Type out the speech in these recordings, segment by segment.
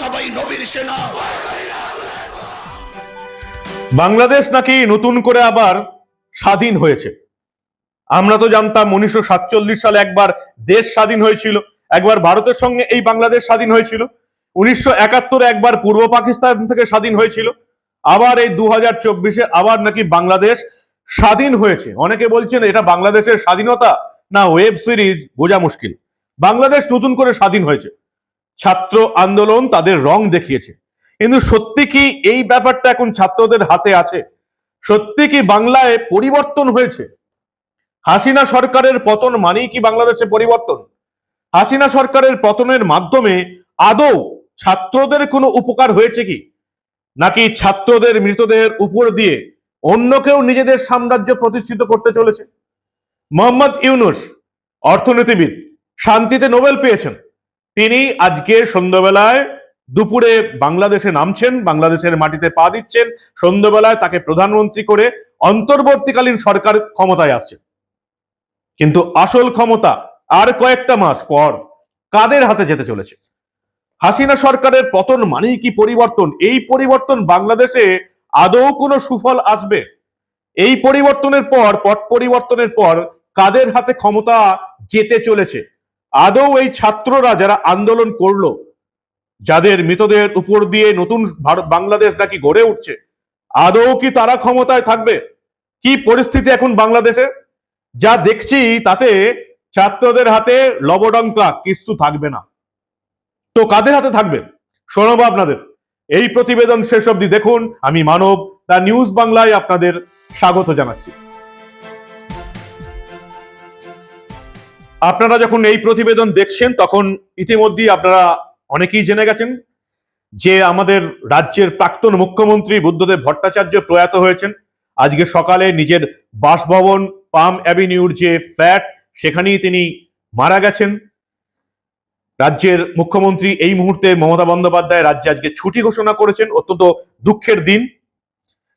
সবাই নবীর সেনা। বাংলাদেশ নাকি নতুন করে আবার স্বাধীন হয়েছে? আমরা তো জানতাম উনিশশো সাতচল্লিশ সালে একবার দেশ স্বাধীন হয়েছিল, একবার ভারতের সঙ্গে এই বাংলাদেশ স্বাধীন হয়েছিল, উনিশশো একবার পূর্ব পাকিস্তান থেকে স্বাধীন হয়েছিল, আবার এই দু হাজার আবার নাকি বাংলাদেশ স্বাধীন হয়েছে। অনেকে বলছেন এটা বাংলাদেশের স্বাধীনতা? না, ওয়েব সিরিজ বোঝা মুশকিল। বাংলাদেশ নতুন করে স্বাধীন হয়েছে। ছাত্র আন্দোলন তাদের রং দেখিয়েছে। কিন্তু সত্যি কি এই ব্যাপারটা এখন ছাত্রদের হাতে আছে? সত্যি কি বাংলায় পরিবর্তন হয়েছে? হাসিনা সরকারের পতন মানেই কি বাংলাদেশে পরিবর্তন? হাসিনা সরকারের পতনের মাধ্যমে আদৌ ছাত্রদের কোনো উপকার হয়েছে কি? নাকি ছাত্রদের মৃতদেহের উপর দিয়ে অন্য কেউ নিজেদের সাম্রাজ্য প্রতিষ্ঠিত করতে চলেছে? মোহাম্মদ ইউনুস, অর্থনীতিবিদ, শান্তিতে নোবেল পেয়েছেন। তিনি আজকে সন্ধ্যাবেলায় দুপুরে বাংলাদেশে নামছেন, বাংলাদেশের মাটিতে পা দিচ্ছেন, সন্ধ্যাবেলায় তাকে প্রধানমন্ত্রী করে অন্তর্বর্তীকালীন সরকার ক্ষমতায় আসছে কিন্তু আসল ক্ষমতা আর কয়েকটা মাস পর কাদের হাতে যেতে চলেছে? হাসিনা সরকারের পতন মানেই কি পরিবর্তন? এই পরিবর্তন বাংলাদেশে আদৌ কোনো সুফল আসবে? এই পরিবর্তনের পর, পট পরিবর্তনের পর কাদের হাতে ক্ষমতা যেতে চলেছে? আদৌ এই ছাত্ররা যারা আন্দোলন করল, যাদের মৃতদের উপর দিয়ে নতুন বাংলাদেশ নাকি গড়ে উঠছে, আদৌ কি তারা ক্ষমতায় থাকবে? কি পরিস্থিতি এখন বাংলাদেশে? যা দেখছি তাতে ছাত্রদের হাতে লবডঙ্কা কিচ্ছু থাকবে না। তো কাদের হাতে থাকবে? শোনাবো আপনাদের। এই প্রতিবেদন শেষ অবধি দেখুন। আমি মানব দা নিউজ বাংলায় আপনাদের স্বাগত জানাচ্ছি। আপনারা যখন এই প্রতিবেদন দেখছেন, তখন ইতিমধ্যেই আপনারা অনেকেই জেনে গেছেন যে আমাদের রাজ্যের প্রাক্তন মুখ্যমন্ত্রী বুদ্ধদেব ভট্টাচার্য প্রয়াত হয়েছেন। আজকে সকালে নিজের বাসভবন পাম অ্যাভিনিউর যে ফ্ল্যাট, সেখানেই তিনি মারা গেছেন। রাজ্যের মুখ্যমন্ত্রী এই মুহূর্তে মমতা বন্দ্যোপাধ্যায় রাজ্যে আজকে ছুটি ঘোষণা করেছেন, অত্যন্ত দুঃখের দিন।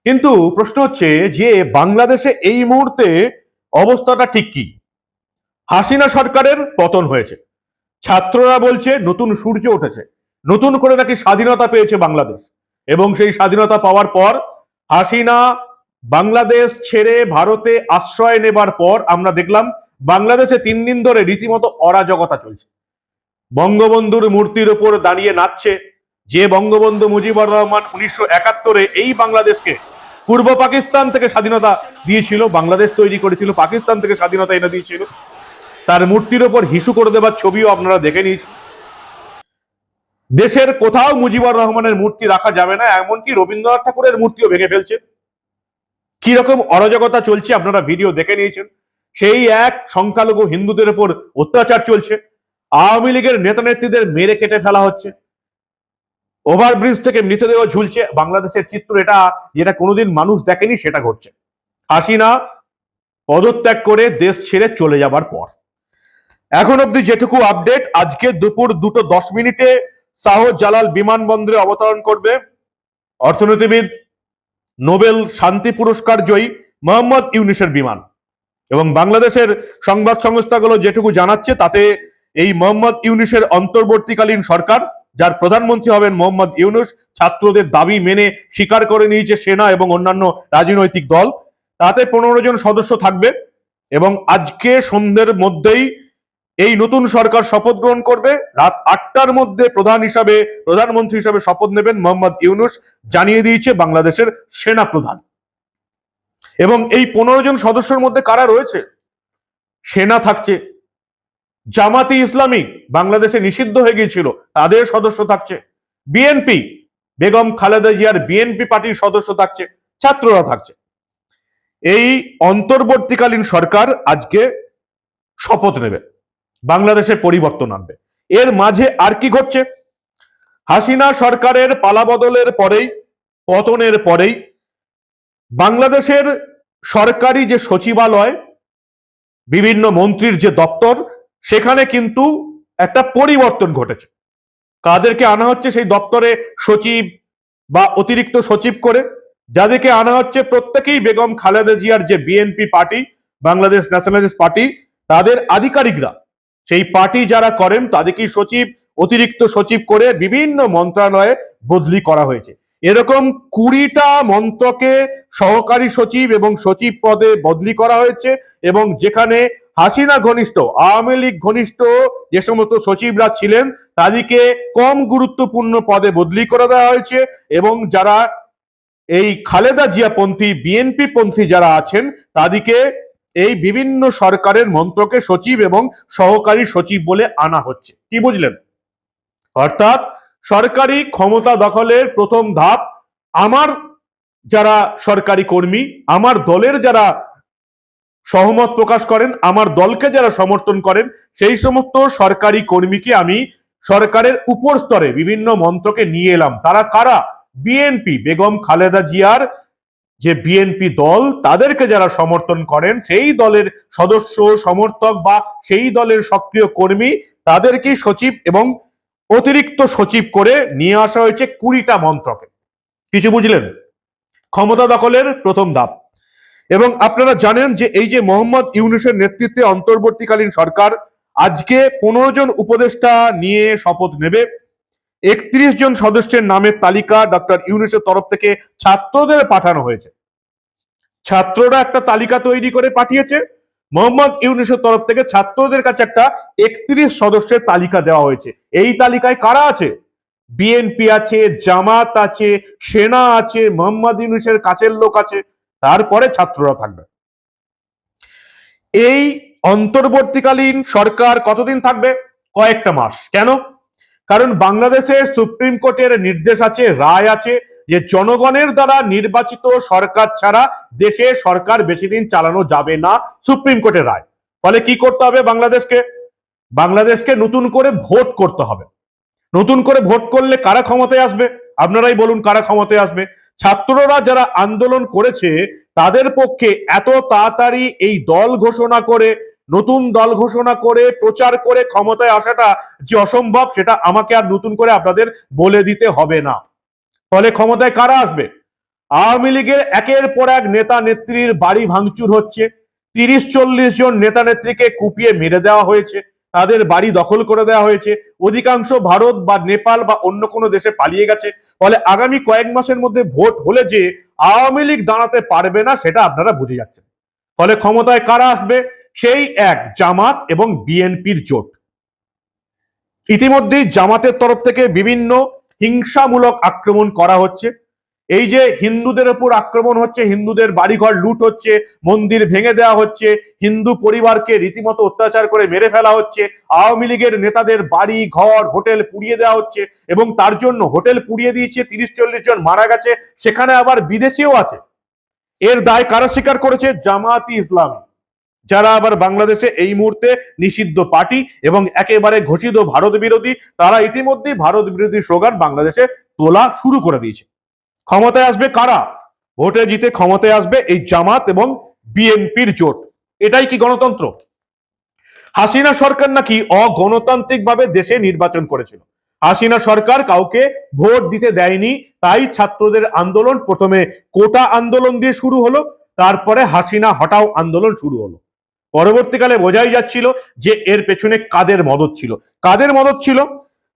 কিন্তু প্রশ্ন হচ্ছে যে বাংলাদেশে এই মুহূর্তে অবস্থাটা ঠিক কি? হাসিনা সরকারের পতন হয়েছে। ছাত্ররা বলছে, নতুন সূর্য উঠেছে। নতুন করে নাকি স্বাধীনতা পেয়েছে বাংলাদেশ। এবং সেই স্বাধীনতা পাওয়ার পর হাসিনা বাংলাদেশ ছেড়ে ভারতে আশ্রয় নেবার পর আমরা দেখলাম, বাংলাদেশে তিন দিন ধরে রীতিমতো অরাজকতা চলছে। বঙ্গবন্ধুর মূর্তির উপর দাঁড়িয়ে নাচছে। যে বঙ্গবন্ধু মুজিবুর রহমান উনিশশো একাত্তরে এই বাংলাদেশকে পূর্ব পাকিস্তান থেকে স্বাধীনতা দিয়েছিল, বাংলাদেশ তৈরি করেছিল, পাকিস্তান থেকে স্বাধীনতা এনে দিয়েছিল তার মূর্তির ওপর হিসু করে দেবার ছবিও আপনারা দেখে নিয়েছেন। দেশের কোথাও মুজিবুর রহমানের মূর্তি রাখা যাবে না, এমনকি রবীন্দ্রনাথ ঠাকুরের মূর্তিও ভেঙে ফেলছে। কি রকম অরাজকতা চলছে আপনারা ভিডিও দেখে নিয়েছেন। সেই এক সংখ্যালঘু হিন্দুদের উপর অত্যাচার চলছে। আওয়ামী লীগের নেতা নেত্রীদের মেরে কেটে ফেলা হচ্ছে। ওভারব্রিজ থেকে মৃতদেহ ঝুলছে। বাংলাদেশের চিত্র এটা, যেটা কোনোদিন মানুষ দেখেনি, সেটা ঘটছে। হাসিনা পদত্যাগ করে দেশ ছেড়ে চলে যাবার পর। এখন অব্দি যেটুকু আপডেট আজকে দুপুর দুটো দশ মিনিটে শাহ জালাল বিমানবন্দরে অবতরণ করবে। অর্থনীতিবিদ নোবেল শান্তি পুরস্কার জয়ী মোহাম্মদ ইউনিসের বিমান। এবং বাংলাদেশের সংবাদ সংস্থাগুলো যেটুকু জানাচ্ছে, তাতে এই মোহাম্মদ ইউনিসের অন্তর্বর্তীকালীন সরকার, যার প্রধানমন্ত্রী হবেন মোহাম্মদ ইউনুস, ছাত্রদের দাবি মেনে স্বীকার করে নিয়েছে সেনা এবং অন্যান্য রাজনৈতিক দল। তাতে পনেরো জন সদস্য থাকবে এবং আজকে সন্ধ্যের মধ্যেই এই নতুন সরকার শপথ গ্রহণ করবে। রাত আটটার মধ্যে প্রধান হিসাবে, প্রধানমন্ত্রী হিসাবে শপথ নেবেন মোহাম্মদ ইউনুস, জানিয়ে দিয়েছে বাংলাদেশের সেনা প্রধান। এবং এই পনেরো জন সদস্যের মধ্যে কারা রয়েছে? সেনা থাকছে। জামাতি ইসলামী বাংলাদেশে নিষিদ্ধ হয়ে গিয়েছিল, তাদের সদস্য থাকছে। বিএনপি, বেগম খালেদা জিয়ার বিএনপি পার্টির সদস্য থাকছে, ছাত্ররা থাকছে। এই অন্তর্বর্তীকালীন সরকার আজকে শপথ নেবে। বাংলাদেশের পরিবর্তন আনবে। এর মাঝে আর কি ঘটছে? হাসিনা সরকারের পালাবদলের পরেই, পতনের পরেই, বাংলাদেশের সরকারি যে সচিবালয়, বিভিন্ন মন্ত্রীর যে দপ্তর, সেখানে কিন্তু একটা পরিবর্তন ঘটেছে। কাদেরকে আনা হচ্ছে সেই দপ্তরে সচিব বা অতিরিক্ত সচিব করে, যাদেরকে আনা হচ্ছে প্রত্যেকেই বেগম খালেদা জিয়ার যে BNP party, Bangladesh Nationalist Party, তাদের আধিকারিকরা। সেই পার্টি যারা করেন তাদেরকেই সচিব, অতিরিক্ত সচিব করে বিভিন্ন মন্ত্রণালয়ে বদলি করা হয়েছে। এরকম কুড়িটা মন্ত্রকে সহকারী সচিব এবং সচিব পদে বদলি করা হয়েছে এবং যেখানে হাসিনা ঘনিষ্ঠ, আওয়ামী লীগ ঘনিষ্ঠ যে সমস্ত সচিবরা ছিলেন, তাদেরকে কম গুরুত্বপূর্ণ পদে বদলি করে দেওয়া হয়েছে এবং যারা এই খালেদা জিয়া পন্থী বিএনপি পন্থী যারা আছেন, তাদেরকে এই বিভিন্ন সরকারের মন্ত্রকে সচিব এবং সহকারী সচিব বলে আনা হচ্ছে। কি বুঝলেন? অর্থাৎ সরকারি ক্ষমতা দখলের প্রথম ধাপ আমার যারা সরকারি কর্মী, আমার দলের যারা সহমত প্রকাশ করেন, আমার দলকে যারা সমর্থন করেন, সেই সমস্ত সরকারি কর্মীকে আমি সরকারের উপর স্তরে বিভিন্ন মন্ত্রকে নিয়ে এলাম। তারা কারা? বিএনপি, বেগম খালেদা জিয়ার যে বিএনপি দল তাদেরকে যারা সমর্থন করেন, সেই দলের সদস্য, সমর্থক বা সেই দলের সক্রিয় কর্মী তাদেরকে সচিব এবং অতিরিক্ত সচিব করে নিয়ে আসা হয়েছে কুড়িটা মন্ত্রকে। কিছু বুঝলেন? ক্ষমতা দখলের প্রথম ধাপ। এবং আপনারা জানেন যে এই যে মোহাম্মদ ইউনুসের নেতৃত্বে অন্তর্বর্তীকালীন সরকার আজকে পনেরো জন উপদেষ্টা নিয়ে শপথ নেবে। একত্রিশ জন সদস্যের নামের তালিকা ডক্টর ইউনুসের তরফ থেকে ছাত্রদের পাঠানো হয়েছে। ছাত্ররা একটা তালিকা তৈরি করে পাঠিয়েছে। মোহাম্মদ ইউনুসের তরফ থেকে ছাত্রদের কাছে একটা একত্রিশ সদস্যের তালিকা দেওয়া হয়েছে। এই তালিকায় কারা আছে? বিএনপি আছে, জামাত আছে, সেনা আছে, মোহাম্মদ ইউনুসের কাছের লোক আছে। তারপরে ছাত্ররা থাকবে। এই অন্তর্বর্তীকালীন সরকার কতদিন থাকবে? কয়েকটা মাস। কেন? কারণ বাংলাদেশের সুপ্রিম কোর্টের নির্দেশ আছে, রায় আছে যে জনগণের দ্বারা নির্বাচিত সরকার ছাড়া দেশে সরকার বেশি দিন চালানো যাবে না, সুপ্রিম কোর্টের রায়। ফলে কি করতে হবে বাংলাদেশকে? বাংলাদেশকে নতুন করে ভোট করতে হবে। নতুন করে ভোট করলে কারা ক্ষমতায় আসবে? আপনারাই বলুন কারা ক্ষমতায় আসবে। ছাত্ররা যারা আন্দোলন করেছে, তাদের পক্ষে এত তাড়াতাড়ি এই দল ঘোষণা করে নতুন দল ঘোষণা করে, প্রচার করে ক্ষমতায় আসাটা যে অসম্ভব, সেটা আমাকে আর নতুন করে আপনাদের বলে দিতে হবে না। ফলে ক্ষমতায় কারা আসবে? আওয়ামী লীগের একের পর এক নেতা নেত্রীর বাড়ি ভাঙচুর হচ্ছে। তিরিশ চল্লিশ জন নেতা নেত্রীকে কুপিয়ে মেরে দেওয়া হয়েছে। তাদের বাড়ি দখল করে দেওয়া হয়েছে। অধিকাংশ ভারত বা নেপাল বা অন্য কোনো দেশে পালিয়ে গেছে। ফলে আগামী কয়েক মাসের মধ্যে ভোট হলে যে আওয়ামী লীগ দাঁড়াতে পারবে না, সেটা আপনারা বুঝে যাচ্ছেন। ফলে ক্ষমতায় কারা আসবে? সেই এক জামাত এবং বিএনপির জোট। ইতিমধ্যেই জামাতের তরফ থেকে বিভিন্ন হিংসামূলক আক্রমণ করা হচ্ছে। এই যে হিন্দুদের উপর আক্রমণ হচ্ছে, হিন্দুদের বাড়িঘর লুট হচ্ছে, মন্দির ভেঙে দেওয়া হচ্ছে, হিন্দু পরিবারকে রীতিমতো অত্যাচার করে মেরে ফেলা হচ্ছে, আওয়ামী লীগের নেতাদের বাড়ি, ঘর, হোটেল পুড়িয়ে দেওয়া হচ্ছে এবং তার জন্য হোটেল পুড়িয়ে দিয়েছে, তিরিশ চল্লিশ জন মারা গেছে, সেখানে আবার বিদেশিও আছে। এর দায় কারা স্বীকার করেছে? জামাতি ইসলামী। যারা আবার বাংলাদেশে এই মুহূর্তে নিষিদ্ধ পার্টি এবং একেবারে ঘোষিত ভারত বিরোধী, তারা ইতিমধ্যেই ভারত বিরোধী স্লোগান বাংলাদেশে তোলা শুরু করে দিয়েছে। ক্ষমতায় আসবে কারা? ভোটে জিতে ক্ষমতায় আসবে এই জামাত এবং বিএনপির জোট। এটাই কি গণতন্ত্র? হাসিনা সরকার নাকি অগণতান্ত্রিক ভাবে দেশে নির্বাচন করেছিল। হাসিনা সরকার কাউকে ভোট দিতে দেয়নি, তাই ছাত্রদের আন্দোলন প্রথমে কোটা আন্দোলন দিয়ে শুরু হলো, তারপরে হাসিনা হটাও আন্দোলন শুরু হলো। পরবর্তীকালে বোঝাই যাচ্ছিল যে এর পেছনে কাদের মদত ছিল। কাদের মদত ছিল?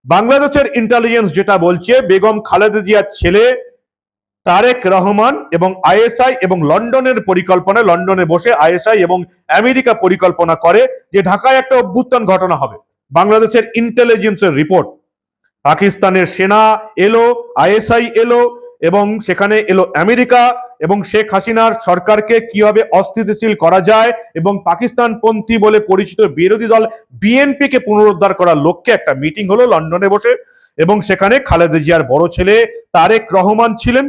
বাংলাদেশের ইন্টেলিজেন্স যেটা বলছে, বেগম খালেদা জিয়ার ছেলে তারেক রহমান এবং আইএসআই এবং লন্ডনের পরিকল্পনা, লন্ডনে বসে আইএসআই এবং আমেরিকা পরিকল্পনা করে যে ঢাকায় একটা অভ্যুত্থান ঘটনা হবে। বাংলাদেশের ইন্টেলিজেন্সের রিপোর্ট পাকিস্তানের সেনা এলো, আইএসআই এলো এবং সেখানে এলো আমেরিকা এবং শেখ হাসিনার সরকারকে কীভাবে অস্থিতিশীল করা যায় এবং পাকিস্তান পন্থী বলে পরিচিত বিরোধী দল বিএনপিকে পুনরুদ্ধার করার লক্ষ্যে একটা মিটিং হলো লন্ডনে বসে। এবং সেখানে খালেদা জিয়ার বড় ছেলে তারেক রহমান ছিলেন,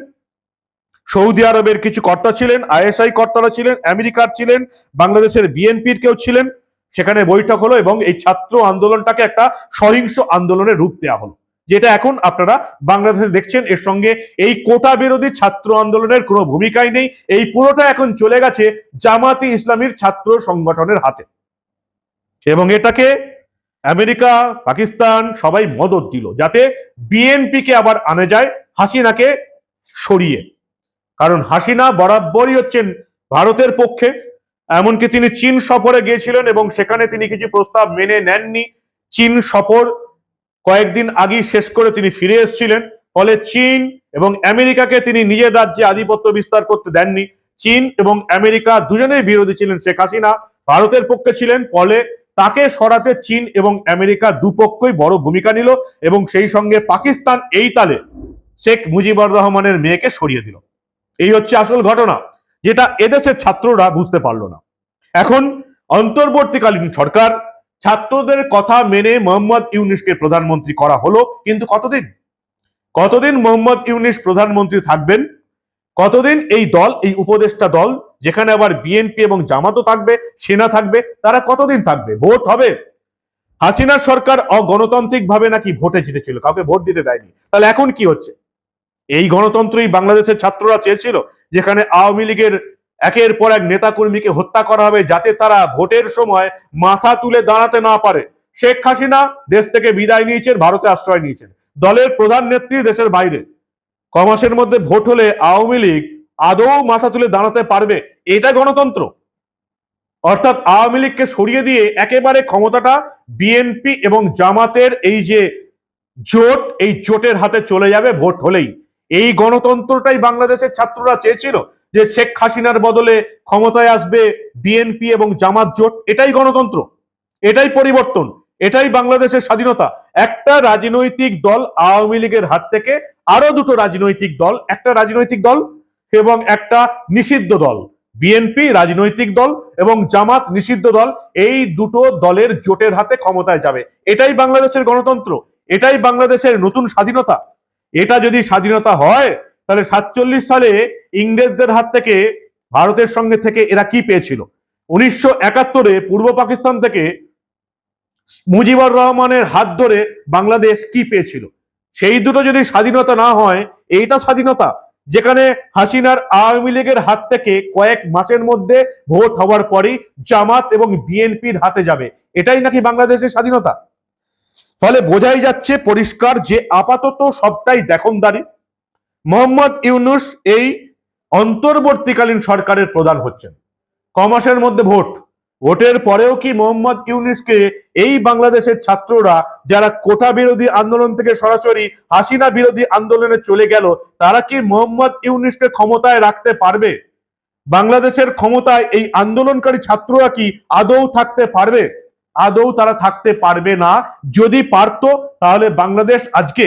সৌদি আরবের কিছু কর্তা ছিলেন, আইএসআই কর্তারা ছিলেন, আমেরিকার ছিলেন, বাংলাদেশের বিএনপির কেউ ছিলেন। সেখানে বৈঠক হলো এবং এই ছাত্র আন্দোলনটাকে একটা সহিংস আন্দোলনের রূপ দেওয়া হলো। যেটা এখন আপনারা বাংলাদেশে দেখছেন। এর সঙ্গে এই কোটা বিরোধী ছাত্র আন্দোলনের কোনো ভূমিকাই নেই। এই পুরোটা এখন চলে গেছে জামাতি ইসলামীর ছাত্র সংগঠনের হাতে। এবং এটাকে আমেরিকা, পাকিস্তান সবাই মদত দিল যাতে বিএনপিকে আবার আনে যায়, হাসিনাকে সরিয়ে। কারণ হাসিনা বরাবরই হচ্ছেন ভারতের পক্ষে। এমনকি তিনি চীন সফরে গিয়েছিলেন এবং সেখানে তিনি কিছু প্রস্তাব মেনে নেননি। চীন সফর কয়েকদিন আগেই শেষ করে তিনি ফিরে এসেছিলেন। ফলে চীন এবং আমেরিকাকে তিনি নিজের রাজ্যে আধিপত্য বিস্তার করতে দেননি। চীন এবং আমেরিকা দুজনেই বিরোধী ছিলেন শেখ হাসিনা। ভারতের পক্ষে ছিলেন, ফলে তাকে সরাতে চীন এবং আমেরিকা দুপক্ষই বড় ভূমিকা নিল এবং সেই সঙ্গে পাকিস্তান এই তালে শেখ মুজিবুর রহমানের মেয়েকে সরিয়ে দিল। এই হচ্ছে আসল ঘটনা, যেটা এদেশের ছাত্ররা বুঝতে পারল না। এখন অন্তর্বর্তীকালীন সরকার ছাত্রদের কথা মেনে মোহাম্মদ ইউনিসকে প্রধানমন্ত্রী করা হলো, কিন্তু কতদিন? কতদিন মোহাম্মদ ইউনিস প্রধানমন্ত্রী থাকবেন? কতদিন এই দল, এই উপদেষ্টা দল, যেখানে আবার বিএনপি এবং জামাতও থাকবে, সেনা থাকবে, তারা কতদিন থাকবে? ভোট হবে? হাসিনা সরকার অগণতান্ত্রিক ভাবে নাকি ভোটে জিতেছিল? কাউকে ভোট দিতে দেয়নি। তাহলে এখন কি হচ্ছে? এই গণতন্ত্রই বাংলাদেশের ছাত্ররা চেয়েছিল, যেখানে আওয়ামী লীগের একের পর এক নেতাকর্মীকে হত্যা করা হবে যাতে তারা ভোটের সময় মাথা তুলে দাঁড়াতে না পারে। শেখ হাসিনা দেশ থেকে বিদায় নিয়েছেন, ভারতে আশ্রয় নিয়েছেন। দলের প্রধান নেত্রী দেশের বাইরে। কমাসের মধ্যে ভোট হলে আওয়ামী লীগ আদৌ মাথা তুলে দাঁড়াতে পারবে? এটা গণতন্ত্র। অর্থাৎ আওয়ামী লীগকে সরিয়ে দিয়ে একেবারে ক্ষমতাটা বিএনপি এবং জামাতের এই যে জোট, এই জোটের হাতে চলে যাবে ভোট হলেই। এই গণতন্ত্রটাই বাংলাদেশের ছাত্ররা চেয়েছিল। যে শেখ হাসিনার বদলে ক্ষমতায় আসবে বিএনপি এবং জামাত জোট, এটাই গণতন্ত্র, এটাই পরিবর্তন, এটাই বাংলাদেশের স্বাধীনতা। একটা রাজনৈতিক দল আওয়ামী লীগের হাত থেকে আরও দুটো রাজনৈতিক দল, একটা রাজনৈতিক দল এবং একটা নিষিদ্ধ দল। বিএনপি রাজনৈতিক দল এবং জামাত নিষিদ্ধ দল, এই দুটো দলের জোটের হাতে ক্ষমতায় যাবে। এটাই বাংলাদেশের গণতন্ত্র, এটাই বাংলাদেশের নতুন স্বাধীনতা। এটা যদি স্বাধীনতা হয় তাহলে সাতচল্লিশ সালে ইংরেজদের হাত থেকে ভারতের সঙ্গে থেকে এরা কি পেয়েছিল? উনিশশো একাত্তরে পূর্ব পাকিস্তান থেকে মুজিবুর রহমানের হাত ধরে বাংলাদেশ কি পেয়েছিল? সেই দুটো যদি স্বাধীনতা না হয়, এইটা স্বাধীনতা, যেখানে হাসিনার আওয়ামী লীগের হাত থেকে কয়েক মাসের মধ্যে ভোট হওয়ার পরই জামাত এবং বিএনপির হাতে যাবে। এটাই নাকি বাংলাদেশের স্বাধীনতা? ফলে বোঝাই যাচ্ছে পরিষ্কার যে আপাতত সবটাই দেখনদারি। মোহাম্মদ ইউনুস এই অন্তর্বর্তীকালীন সরকারের প্রধান হচ্ছেন। কমাসের মধ্যে ভোট। ভোটের পরেও কি মোহাম্মদ ইউনুসকে এই বাংলাদেশের ছাত্ররা, যারা কোটা বিরোধী আন্দোলন থেকে সরাসরি হাসিনা বিরোধী আন্দোলনে চলে গেল, তারা কি মোহাম্মদ ইউনুসকে ক্ষমতায় রাখতে পারবে? বাংলাদেশের ক্ষমতায় এই আন্দোলনকারী ছাত্ররা কি আদৌ থাকতে পারবে? আদৌ তারা থাকতে পারবে না? যদি পারতো, তাহলে বাংলাদেশ আজকে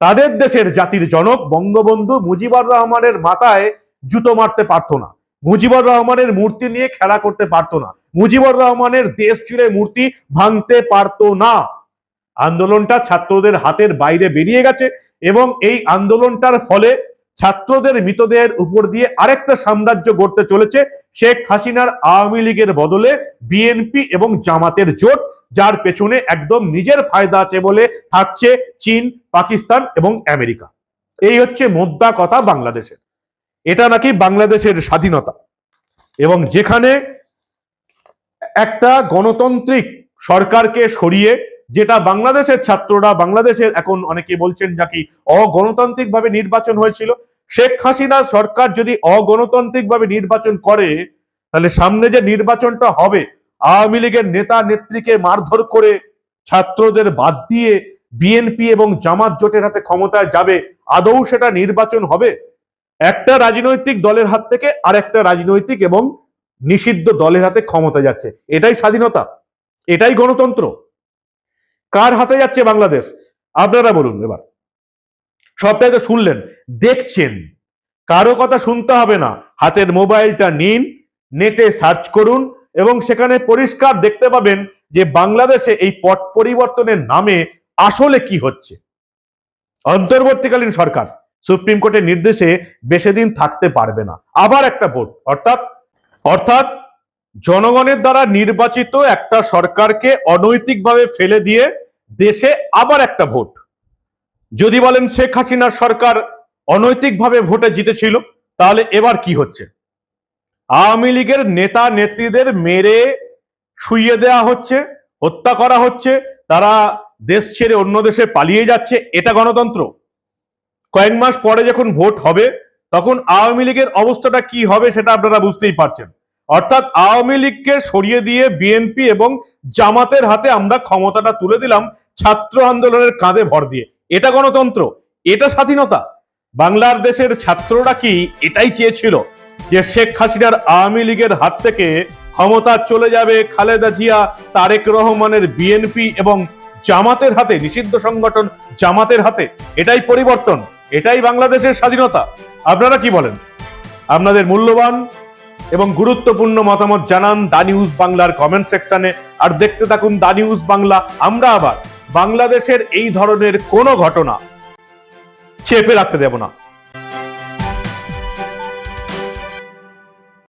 তাদের দেশের জাতির জনক বঙ্গবন্ধু মুজিবুর রহমানের মাথায় জুতো মারতে পারতো না। মুজিবুর রহমানের মূর্তি নিয়ে খেলা করতে পারতো না। মুজিবুর রহমানের দেশ জুড়ে মূর্তি ভাঙতে পারতো না। আন্দোলনটা ছাত্রদের হাতের বাইরে বেরিয়ে গেছে এবং এই আন্দোলনটার ফলে ছাত্রদের মৃতদেহের উপর দিয়ে আরেকটা সাম্রাজ্য গড়তে চলেছে। শেখ হাসিনার আওয়ামী লীগের বদলে বিএনপি এবং জামাতের জোট যার পেছনে একদম নিজের ফায়দা আছে বলে থাকছে চীন, পাকিস্তান এবং আমেরিকা। এই হচ্ছে মোদ্দা কথা বাংলাদেশের। এটা নাকি বাংলাদেশের স্বাধীনতা। এবং যেখানে একটা গণতান্ত্রিক সরকারকে সরিয়ে যেটা বাংলাদেশের ছাত্ররা, বাংলাদেশের এখন অনেকে বলছেন নাকি অগণতান্ত্রিক ভাবে নির্বাচন হয়েছিল, শেখ হাসিনা সরকার যদি অগণতান্ত্রিক ভাবে নির্বাচন করে, তাহলে সামনে যে নির্বাচনটা হবে আওয়ামী লীগের নেতা নেত্রীকে মারধর করে ছাত্রদের বাদ দিয়ে বিএনপি এবং জামাত জোটের হাতে ক্ষমতায় যাবে, আদৌ সেটা নির্বাচন হবে? একটা রাজনৈতিক দলের হাত থেকে আর একটা রাজনৈতিক এবং নিষিদ্ধ দলের হাতে ক্ষমতা যাচ্ছে। এটাই স্বাধীনতা, এটাই গণতন্ত্র। কার হাতে যাচ্ছে বাংলাদেশ? আপনারা বলুন এবার। সবটাই তো শুনলেন, দেখছেন। কারও কথা শুনতে হবে না। হাতের মোবাইলটা নিন, নেটে সার্চ করুন এবং সেখানে পরিষ্কার দেখতে পাবেন যে বাংলাদেশে এই পট পরিবর্তনের নামে আসলে কি হচ্ছে। অন্তর্বর্তীকালীন সরকার সুপ্রিম কোর্টের নির্দেশে বেশি দিন থাকতে পারবে না। আবার একটা ভোট, অর্থাৎ অর্থাৎ জনগণের দ্বারা নির্বাচিত একটা সরকারকে অনৈতিকভাবে ফেলে দিয়ে দেশে আবার একটা ভোট। যদি বলেন শেখ হাসিনার সরকার অনৈতিকভাবে ভোটে জিতেছিল, তাহলে এবার কি হচ্ছে? আওয়ামী লীগের নেতা নেত্রীদের মেরে শুইয়ে দেওয়া হচ্ছে, হত্যা করা হচ্ছে, তারা দেশ ছেড়ে অন্য দেশে পালিয়ে যাচ্ছে, এটা গণতন্ত্র। কয়েক মাস পরে যখন ভোট হবে, তখন আওয়ামী লীগের অবস্থাটা কি হবে সেটা আপনারা বুঝতেই পারছেন। অর্থাৎ আওয়ামী লীগকে সরিয়ে দিয়ে বিএনপি এবং জামাতের হাতে আমরা ক্ষমতাটা তুলে দিলাম ছাত্র আন্দোলনের কাঁধে ভর দিয়ে। এটা গণতন্ত্র, এটা স্বাধীনতা। বাংলার দেশের ছাত্ররা কি এটাই চেয়েছিল? যে শেখ হাসিনার আওয়ামী লীগের হাত থেকে ক্ষমতা চলে যাবে খালেদা জিয়া, তারেক রহমানের বিএনপি এবং জামাতের হাতে, নিষিদ্ধ সংগঠন জামাতের হাতে। এটাই পরিবর্তন, এটাই বাংলাদেশের স্বাধীনতা। আপনারা কি বলেন? আপনাদের মূল্যবান এবং গুরুত্বপূর্ণ মতামত জানান দা নিউজ বাংলার কমেন্ট সেকশনে। আর দেখতে থাকুন দা নিউজ বাংলা, আমরা আবার বাংলাদেশের এই ধরনের কোনো ঘটনা চেপে রাখতে দেব না।